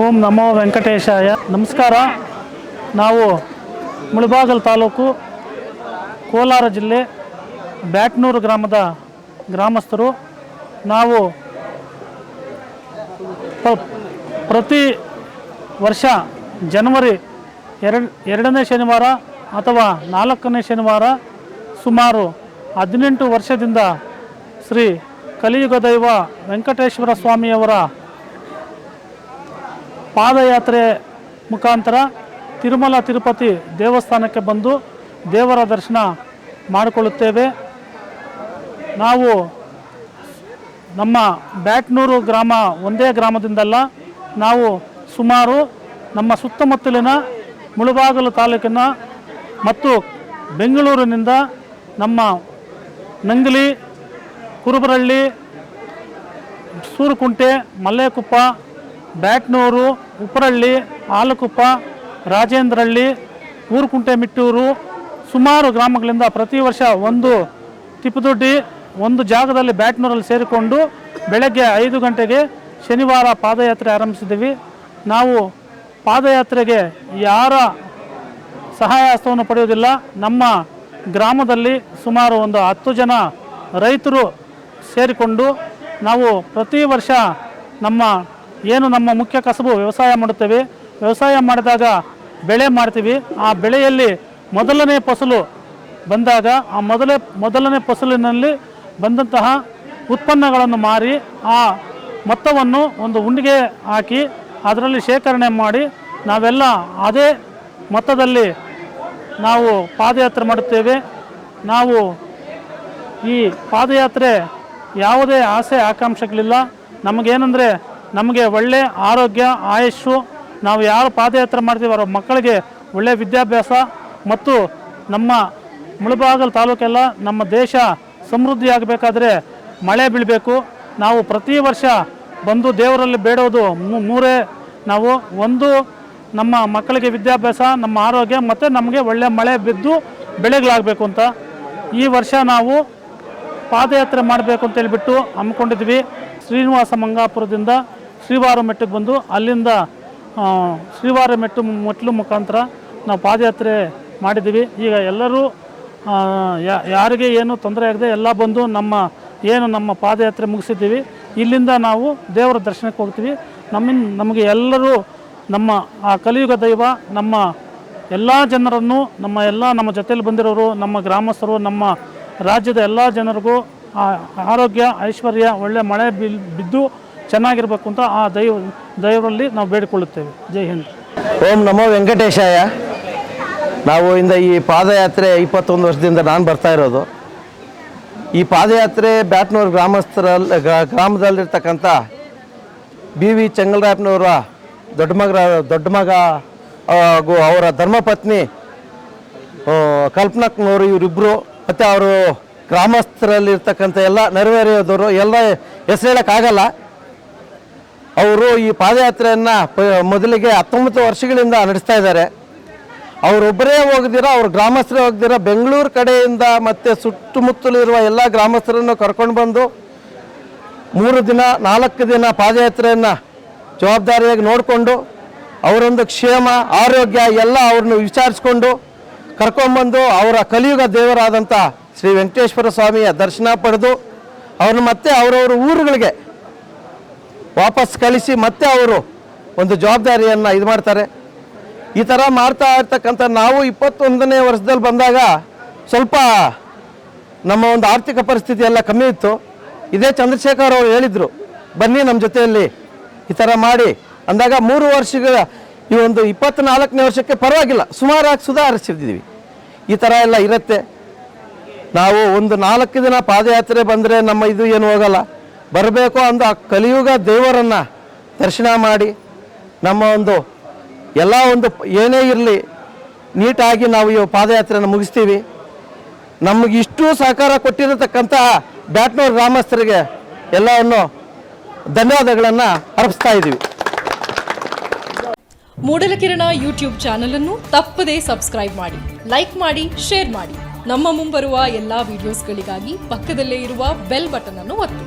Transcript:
ಓಂ ನಮೋ ವೆಂಕಟೇಶಾಯ. ನಮಸ್ಕಾರ. ನಾವು ಮುಳಬಾಗಲ್ ತಾಲೂಕು ಕೋಲಾರ ಜಿಲ್ಲೆ ಬ್ಯಾಟ್ನೂರು ಗ್ರಾಮದ ಗ್ರಾಮಸ್ಥರು. ನಾವು ಪ್ರತಿ ವರ್ಷ ಜನವರಿ ಎರಡು, ಎರಡನೇ ಶನಿವಾರ ಅಥವಾ ನಾಲ್ಕನೇ ಶನಿವಾರ ಸುಮಾರು ಹದಿನೆಂಟು ವರ್ಷದಿಂದ ಶ್ರೀ ಕಲಿಯುಗ ದೈವ ವೆಂಕಟೇಶ್ವರ ಸ್ವಾಮಿಯವರ ಪಾದಯಾತ್ರೆ ಮುಖಾಂತರ ತಿರುಮಲ, ತಿರುಪತಿ ದೇವಸ್ಥಾನಕ್ಕೆ ಬಂದು ದೇವರ ದರ್ಶನ ಮಾಡಿಕೊಳ್ಳುತ್ತೇವೆ. ನಾವು ನಮ್ಮ ಬ್ಯಾಟ್ನೂರು ಗ್ರಾಮ ಒಂದೇ ಗ್ರಾಮದಿಂದಲ್ಲ, ನಾವು ಸುಮಾರು ನಮ್ಮ ಸುತ್ತಮುತ್ತಲಿನ ಮುಳುಬಾಗಲು ತಾಲೂಕಿನ ಮತ್ತು ಬೆಂಗಳೂರಿನಿಂದ ನಮ್ಮ ನಂಗಲಿ, ಕುರುಬರಳ್ಳಿ, ಸೂರುಕುಂಟೆ, ಮಲ್ಲೇಕುಪ್ಪ, ಬ್ಯಾಟ್ನೂರು ಉಪ್ಪರಳ್ಳಿ ಆಲಕುಪ್ಪ ರಾಜೇಂದ್ರಹಳ್ಳಿ ಊರುಕುಂಟೆ ಮಿಟ್ಟೂರು ಸುಮಾರು ಗ್ರಾಮಗಳಿಂದ ಪ್ರತಿ ವರ್ಷ ಒಂದು ತಿಪ್ಪದೊಡ್ಡಿ, ಒಂದು ಜಾಗದಲ್ಲಿ ಬ್ಯಾಟ್ನೂರಲ್ಲಿ ಸೇರಿಕೊಂಡು ಬೆಳಗ್ಗೆ ಐದು ಗಂಟೆಗೆ ಶನಿವಾರ ಪಾದಯಾತ್ರೆ ಆರಂಭಿಸಿದ್ದೀವಿ. ನಾವು ಪಾದಯಾತ್ರೆಗೆ ಯಾರ ಸಹಾಯ ಹಸ್ತವನ್ನು ಪಡೆಯುವುದಿಲ್ಲ. ನಮ್ಮ ಗ್ರಾಮದಲ್ಲಿ ಸುಮಾರು ಒಂದು ಹತ್ತು ಜನ ರೈತರು ಸೇರಿಕೊಂಡು ನಾವು ಪ್ರತಿ ವರ್ಷ ನಮ್ಮ ಏನು ನಮ್ಮ ಮುಖ್ಯ ಕಸಬು ವ್ಯವಸಾಯ ಮಾಡುತ್ತೇವೆ, ವ್ಯವಸಾಯ ಮಾಡಿದಾಗ ಬೆಳೆ ಮಾಡ್ತೀವಿ. ಆ ಬೆಳೆಯಲ್ಲಿ ಮೊದಲನೇ ಫಸಲು ಬಂದಾಗ ಆ ಮೊದಲೇ, ಮೊದಲನೇ ಫಸಲಿನಲ್ಲಿ ಬಂದಂತಹ ಉತ್ಪನ್ನಗಳನ್ನು ಮಾರಿ ಆ ಮೊತ್ತವನ್ನು ಒಂದು ಉಂಡಿಗೆ ಹಾಕಿ ಅದರಲ್ಲಿ ಶೇಖರಣೆ ಮಾಡಿ ನಾವೆಲ್ಲ ಅದೇ ಮೊತ್ತದಲ್ಲಿ ನಾವು ಪಾದಯಾತ್ರೆ ಮಾಡುತ್ತೇವೆ. ನಾವು ಈ ಪಾದಯಾತ್ರೆ ಯಾವುದೇ ಆಸೆ, ಆಕಾಂಕ್ಷೆಗಳಿಲ್ಲ. ನಮಗೇನೆಂದರೆ ನಮಗೆ ಒಳ್ಳೆ ಆರೋಗ್ಯ, ಆಯಸ್ಸು, ನಾವು ಯಾರು ಪಾದಯಾತ್ರೆ ಮಾಡ್ತೀವಿ ಅವರ ಮಕ್ಕಳಿಗೆ ಒಳ್ಳೆಯ ವಿದ್ಯಾಭ್ಯಾಸ ಮತ್ತು ನಮ್ಮ ಮುಳಬಾಗಲ್ ತಾಲೂಕೆಲ್ಲ ನಮ್ಮ ದೇಶ ಸಮೃದ್ಧಿಯಾಗಬೇಕಾದ್ರೆ ಮಳೆ ಬೀಳಬೇಕು. ನಾವು ಪ್ರತಿ ವರ್ಷ ಬಂದು ದೇವರಲ್ಲಿ ಬೇಡೋದು ಮೂರೇ ನಾವು ಒಂದು ನಮ್ಮ ಮಕ್ಕಳಿಗೆ ವಿದ್ಯಾಭ್ಯಾಸ, ನಮ್ಮ ಆರೋಗ್ಯ ಮತ್ತು ನಮಗೆ ಒಳ್ಳೆಯ ಮಳೆ ಬಿದ್ದು ಬೆಳೆಗಳಾಗಬೇಕು ಅಂತ. ಈ ವರ್ಷ ನಾವು ಪಾದಯಾತ್ರೆ ಮಾಡಬೇಕು ಅಂತ ಹೇಳ್ಬಿಟ್ಟು ಹಮ್ಮಿಕೊಂಡಿದ್ವಿ ಶ್ರೀನಿವಾಸ ಮಂಗಾಪುರದಿಂದ. ಶ್ರೀವಾರ ಮೆಟ್ಟಕ್ಕೆ ಬಂದು ಅಲ್ಲಿಂದ ಶ್ರೀವಾರ ಮೆಟ್ಟು ಮೆಟ್ಲು ಮುಖಾಂತರ ನಾವು ಪಾದಯಾತ್ರೆ ಮಾಡಿದ್ದೀವಿ. ಈಗ ಎಲ್ಲರೂ ಯಾರಿಗೆ ಏನು ತೊಂದರೆ ಆಗದೆ ಎಲ್ಲ ಬಂದು ನಮ್ಮ, ಏನು ನಮ್ಮ ಪಾದಯಾತ್ರೆ ಮುಗಿಸಿದ್ದೀವಿ. ಇಲ್ಲಿಂದ ನಾವು ದೇವರ ದರ್ಶನಕ್ಕೆ ಹೋಗ್ತೀವಿ. ನಮ್ಮಿಂದ ನಮಗೆ ಎಲ್ಲರೂ ನಮ್ಮ, ಆ, ಕಲಿಯುಗ ದೈವ, ನಮ್ಮ ಎಲ್ಲ ಜನರನ್ನು, ನಮ್ಮ ಎಲ್ಲ ನಮ್ಮ ಜೊತೆಯಲ್ಲಿ ಬಂದಿರೋರು, ನಮ್ಮ ಗ್ರಾಮಸ್ಥರು, ನಮ್ಮ ರಾಜ್ಯದ ಎಲ್ಲ ಜನರಿಗೂ ಆರೋಗ್ಯ, ಐಶ್ವರ್ಯ, ಒಳ್ಳೆ ಮಳೆ ಬಿದ್ದು ಚೆನ್ನಾಗಿರ್ಬೇಕು ಅಂತ ಆ ದೈವ, ದೈವರಲ್ಲಿ ನಾವು ಬೇಡಿಕೊಳ್ಳುತ್ತೇವೆ. ಜೈ ಹಿಂದ್. ಓಂ ನಮೋ ವೆಂಕಟೇಶಾಯ. ನಾವು ಇಂದ ಈ ಪಾದಯಾತ್ರೆ ಇಪ್ಪತ್ತೊಂದು ವರ್ಷದಿಂದ ನಾನು ಬರ್ತಾ ಇರೋದು. ಈ ಪಾದಯಾತ್ರೆ ಬ್ಯಾಟ್ನೂರು ಗ್ರಾಮಸ್ಥರಲ್ಲಿ ಗ್ರಾ- ಗ್ರಾಮದಲ್ಲಿರ್ತಕ್ಕಂಥ ಬಿ ವಿ ಚೆಂಗಲರಾಯಪ್ಪನವರ ದೊಡ್ಡ ಮಗ ದೊಡ್ಡ ಮಗ ಹಾಗೂ ಅವರ ಧರ್ಮಪತ್ನಿ ಕಲ್ಪನಕ್ನವರು ಇವರಿಬ್ಬರು ಮತ್ತು ಅವರು ಗ್ರಾಮಸ್ಥರಲ್ಲಿರ್ತಕ್ಕಂಥ ಎಲ್ಲ ನೆರವೇರಿಯೋದವರು ಎಲ್ಲ ಹೆಸರು ಹೇಳೋಕ್ಕಾಗಲ್ಲ. ಅವರು ಈ ಪಾದಯಾತ್ರೆಯನ್ನು ಮೊದಲಿಗೆ ಹತ್ತೊಂಬತ್ತು ವರ್ಷಗಳಿಂದ ನಡೆಸ್ತಾ ಇದ್ದಾರೆ. ಅವರೊಬ್ಬರೇ ಹೋಗದಿರ, ಅವ್ರ ಗ್ರಾಮಸ್ಥರೇ ಹೋಗದಿರ, ಬೆಂಗಳೂರು ಕಡೆಯಿಂದ ಮತ್ತು ಸುತ್ತಮುತ್ತಲಿರುವ ಎಲ್ಲ ಗ್ರಾಮಸ್ಥರನ್ನು ಕರ್ಕೊಂಡು ಬಂದು ಮೂರು ದಿನ, ನಾಲ್ಕು ದಿನ ಪಾದಯಾತ್ರೆಯನ್ನು ಜವಾಬ್ದಾರಿಯಾಗಿ ನೋಡಿಕೊಂಡು, ಅವರೊಂದು ಕ್ಷೇಮ, ಆರೋಗ್ಯ ಎಲ್ಲ ಅವ್ರನ್ನ ವಿಚಾರಿಸ್ಕೊಂಡು ಕರ್ಕೊಂಬಂದು ಅವರ ಕಲಿಯುಗ ದೇವರಾದಂಥ ಶ್ರೀ ವೆಂಕಟೇಶ್ವರ ಸ್ವಾಮಿಯ ದರ್ಶನ ಪಡೆದು, ಅವ್ರನ್ನ ಮತ್ತೆ ಅವರವ್ರ ಊರುಗಳಿಗೆ ವಾಪಸ್ ಕಳಿಸಿ ಮತ್ತೆ ಅವರು ಒಂದು ಜವಾಬ್ದಾರಿಯನ್ನು ಇದು ಮಾಡ್ತಾರೆ. ಈ ಥರ ಮಾಡ್ತಾ ಇರ್ತಕ್ಕಂಥ ನಾವು ಇಪ್ಪತ್ತೊಂದನೇ ವರ್ಷದಲ್ಲಿ ಬಂದಾಗ ಸ್ವಲ್ಪ ನಮ್ಮ ಒಂದು ಆರ್ಥಿಕ ಪರಿಸ್ಥಿತಿ ಎಲ್ಲ ಕಮ್ಮಿ ಇತ್ತು. ಇದೇ ಚಂದ್ರಶೇಖರ್ ಅವರು ಹೇಳಿದರು, ಬನ್ನಿ ನಮ್ಮ ಜೊತೆಯಲ್ಲಿ ಈ ಥರ ಮಾಡಿ. ಅಂದಾಗ ಮೂರು ವರ್ಷಗಳ ಈ ಒಂದು ಇಪ್ಪತ್ತ್ನಾಲ್ಕನೇ ವರ್ಷಕ್ಕೆ ಪರವಾಗಿಲ್ಲ, ಸುಮಾರಾಗಿ ಸುಧಾರಿಸಿದ್ದೀವಿ. ಈ ಥರ ಎಲ್ಲ ಇರುತ್ತೆ. ನಾವು ಒಂದು ನಾಲ್ಕು ದಿನ ಪಾದಯಾತ್ರೆ ಬಂದರೆ ನಮ್ಮ ಇದು ಏನು ಹೋಗಲ್ಲ. ಬರಬೇಕು ಅಂದ ಕಲಿಯುಗ ದೇವರನ್ನು ದರ್ಶನ ಮಾಡಿ ನಮ್ಮ ಒಂದು ಎಲ್ಲ ಒಂದು ಏನೇ ಇರಲಿ ನೀಟಾಗಿ ನಾವು ಈ ಪಾದಯಾತ್ರೆಯನ್ನು ಮುಗಿಸ್ತೀವಿ. ನಮಗೆ ಇಷ್ಟು ಸಹಕಾರ ಕೊಟ್ಟಿರತಕ್ಕಂತಹ ಬ್ಯಾಟ್ನೂರು ಗ್ರಾಮಸ್ಥರಿಗೆ ಎಲ್ಲವನ್ನು ಧನ್ಯವಾದಗಳನ್ನು ಅರ್ಪಿಸ್ತಾ ಇದ್ದೀವಿ. ಮೂಡಲಕಿರಣ ಯೂಟ್ಯೂಬ್ ಚಾನಲ್ ಅನ್ನು ತಪ್ಪದೇ ಸಬ್ಸ್ಕ್ರೈಬ್ ಮಾಡಿ, ಲೈಕ್ ಮಾಡಿ, ಶೇರ್ ಮಾಡಿ. ನಮ್ಮ ಮುಂಬರುವ ಎಲ್ಲಾ ವಿಡಿಯೋಸ್ಗಳಿಗಾಗಿ ಪಕ್ಕದಲ್ಲೇ ಇರುವ ಬೆಲ್ ಬಟನ್ ಅನ್ನು ಒತ್ತಿ.